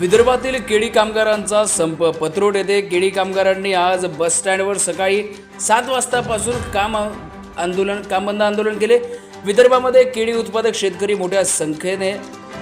विदर्भातील केळी कामगारांचा संप. पत्रोड येथे केळी कामगारांनी आज बस स्टँडवर सकाळी सात वाजतापासून काम आंदोलन काम बंद आंदोलन केले. विदर्भामध्ये केळी उत्पादक शेतकरी मोठ्या संख्येने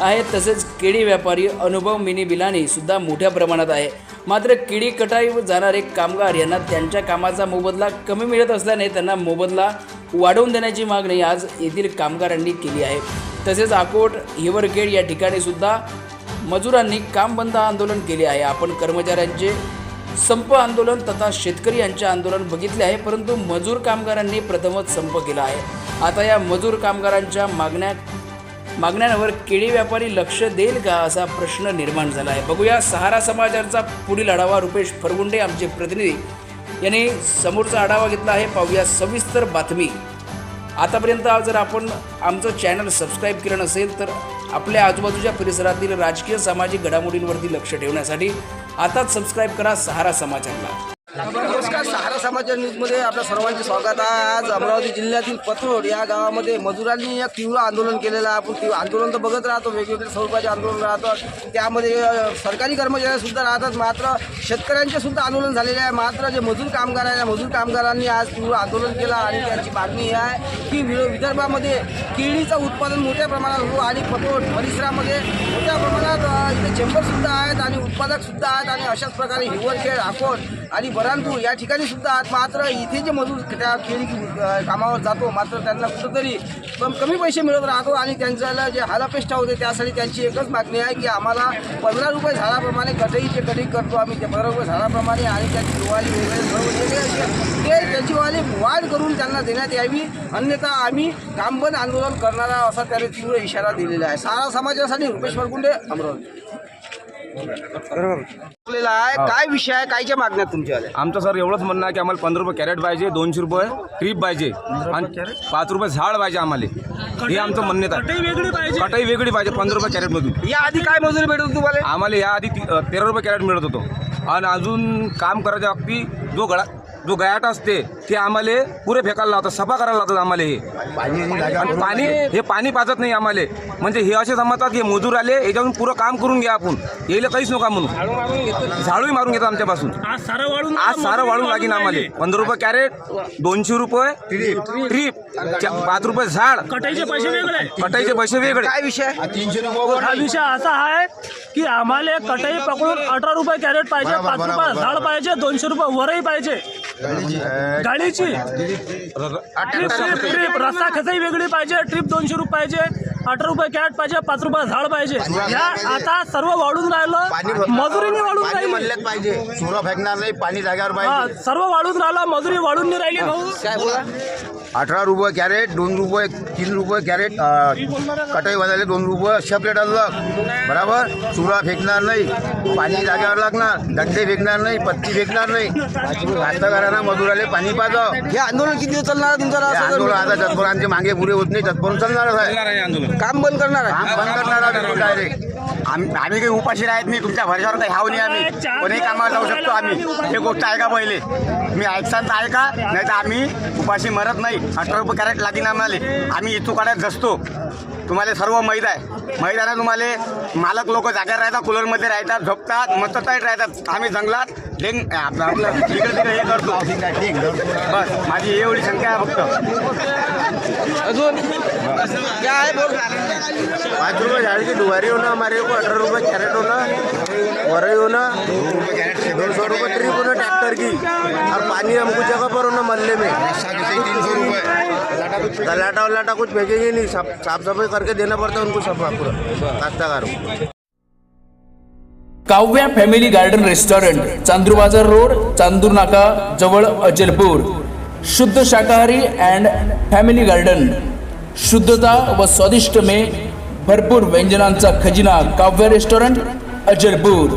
आहेत. तसेच केळी व्यापारी अनुभव मिनी बिलानी सुद्धा मोठ्या प्रमाणात आहे. मात्र केळी कटाईवर जाणारे कामगार यांना त्यांच्या कामाचा मोबदला कमी मिळत असल्याने त्यांना मोबदला वाढवून देण्याची मागणी आज येथील कामगारांनी केली आहे. तसेच आकोट हिवरखेड या ठिकाणी सुद्धा मजुरांनी काम बंद आंदोलन केले आहे. आपण कर्मचाऱ्यांचे संप आंदोलन तथा शेतकरी यांचे आंदोलन बघितले आहे परंतु मजूर कामगारांनी प्रथमच संप केला आहे. आता या मजूर कामगारांच्या मागण्या मागण्यांवर केळी व्यापारी लक्ष देईल का असा प्रश्न निर्माण झाला आहे. बघूया सहारा समाजाचा पुढील आढावा. रुपेश फरगुंडे आमचे प्रतिनिधी यांनी समोरचा आढावा घेतला आहे. पाहूया सविस्तर बातमी. आतापर्यंत जर आपण आमचं चॅनल सबस्क्राईब केलं नसेल तर आपल्या आजूबाजूच्या परिसरातील राजकीय सामाजिक घडामोडींवरती लक्ष ठेवण्यासाठी आताच सबस्क्राईब करा सहारा समाचारला. नमस्कार सहारा समाचार न्यूजमध्ये आपल्या सर्वांचे स्वागत. आहे आज अमरावती जिल्ह्यातील पथरोड या गावामध्ये मजुरांनी एक तीव्र आंदोलन केलेलं आहे. आपण तीव्र आंदोलन तर बघत राहतो वेगवेगळ्या स्वरूपाचे आंदोलन राहतात. त्यामध्ये सरकारी कर्मचाऱ्यासुद्धा राहतात. मात्र शेतकऱ्यांचे सुद्धा आंदोलन झालेले आहे. मात्र जे मजूर कामगार आहे मजूर कामगारांनी आज तीव्र आंदोलन केलं आणि त्यांची मागणी ही आहे की वि- विदर्भामध्ये केळीचं उत्पादन मोठ्या प्रमाणात होऊ आणि पथरोड परिसरामध्ये मोठ्या प्रमाणात आपले चेंबरसुद्धा आहेत आणि उत्पादकसुद्धा आहेत आणि अशाच प्रकारे हिवरखेड अकोट आणि बरानपूर या ठिकाणी सुद्धा आहेत. मात्र इथे जे मजूर त्या खेळी कामावर जातो मात्र त्यांना कुठंतरी कमी पैसे मिळत राहतो आणि त्यांच्याला जे हालापेष्टा होते त्यासाठी त्यांची एकच मागणी आहे की आम्हाला पंधरा रुपये झाडाप्रमाणे कटईचे कटई करतो आम्ही. ते पंधरा रुपये झाडाप्रमाणे आणि त्याची दिवाळी वगैरे सर्व जे ते त्याचीवाली वाढ करून त्यांना देण्यात यावी. अन्यथा आम्ही कामबंद आंदोलन करणारा असा त्याने तीव्र इशारा दिलेला आहे. सारा समाजासाठी रुपेश वरकुंडे अमरावती. आहे काय विषय आहे? कायच्या मागण्यात तुमच्या? आमचं सर एवढंच म्हणणं आहे की आम्हाला पंधरा रुपये कॅरेट पाहिजे दोनशे रुपये ट्रीप पाहिजे आणि पाच रुपये झाड पाहिजे आम्हाला. हे आमचं म्हणणं आहे. वेगळी पाहिजे. कटाई वेगळी पाहिजे पंधरा रुपये कॅरेटमधून या आधी काय मजुरी भेटत होती तुम्हाला? आम्हाला या आधी तेरा रुपये कॅरेट मिळत होतो. आणि अजून काम करायच्या बाबतीत जो गळा जो गयाट असते ते आम्हाला पुरे फेकायला लावतात सफा करायला लावतात आम्हाला हे. पाणी हे पाणी पाजत नाही आम्हाला. म्हणजे हे असे समजतात की हे मजूर आले याच्यातून पुरं काम करून घ्या आपण. यायला काहीच नका म्हणून. झाडूही मारून घेतात आमच्यापासून. आज सारं वाढून आज सारं वाढून लागेन आम्हाला. पंधरा रुपये कॅरेट दोनशे रुपये ट्रीप चा- पाच रुपये झाड. कटाईचे पैसे वेगळे. कटाईचे पैसे वेगळे. काय विषय? हा विषय असा आहे की आम्हाला कटाई पकडून अठरा रुपये कॅरेट पाहिजे पाच रुपये झाड पाहिजे दोनशे रुपये वरही पाहिजे. गाडीची ट्रिप ट्रिप ट्रिप. रस्ता खेचाई वेगळी पाहिजे ट्रिप दोनशे रुपये पाहिजे अठरा रुपये कॅरेट पाहिजे पाच रुपये झाड पाहिजे. ह्या आता सर्व वाढून राहिलं मजुरीने वाढून राहिली. पाहिजे. चुरा फेकणार नाही पाणी जाग्यावर पाहिजे. सर्व वाढून राहिलं मजुरी वाढून नाही राहिली भाऊ. काय बोला? अठरा रुपये कॅरेट दोन रुपये तीन रुपये कॅरेट कटाई वाजायला दोन रुपये सेपरेट अलग बराबर? चुरा फेकणार नाही पाणी जाग्यावर लागणार दंडे फेकणार नाही पत्ती फेकणार नाही. कास्तकारांना मजुराले पाणी पाजाव. हे आंदोलन किती दिवस चालणार तुमचं हे असं आंदोलन आता तत्परांचे मागे पुरे होत नाही तत्परून चालणारच आहे. आंदोलन. काम बंद करणार आहे. काम बंद करणार डायरेक्ट आम्ही आम्ही काही उपाशी राहत नाही तुमच्या भरशावर काही हाव नाही आम्ही. कोणीही कामाला जाऊ शकतो आम्ही. हे गोष्ट ऐका पहिले. मी ऐकसान तर ऐका नाही तर आम्ही उपाशी मरत नाही. अठरा रुपये कॅरेट लागीन आम्हाला. आम्ही इथू काढत जसतो तुम्हाला सर्व माहीत आहे. माहीत आहे ना तुम्हाला? मालक लोक जाग्यावर राहतात कूलरमध्ये राहतात झोपतात मस्त टाईट राहतात. आम्ही जंगलात डेंग आपलं आपलं तिकडे तिकडे हे करतो बस माझी एवढी संख्या आहे फक्त. अजून? काय आहे बोल? पाच रुपये झाड़ की दुबारी होना हमारे को अठारह रुपये कैरेट होना वरई होना दो सौ रुपये ट्रिप होना ट्रैक्टर की. और पानी हमको जगह पर होना मल्ले में. तीन सौ रुपये गलाटा वलाटा कुछ भेजेंगे नहीं साफ साफ सफाई करके देना पड़ता है उनको सफा पूरा काश्तकारों Kavya family garden restaurant Chandur Bazar road Chandur नाका जवळ अचलपूर शुद्ध शाकाहारी अँड फॅमिली गार्डन. शुद्धता व स्वादिष्ट मे भरपूर व्यंजनांचा खजिना काव्य रेस्टॉरंट अजलपूर.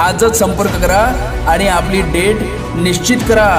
आजच संपर्क करा आणि आपली डेट निश्चित करा.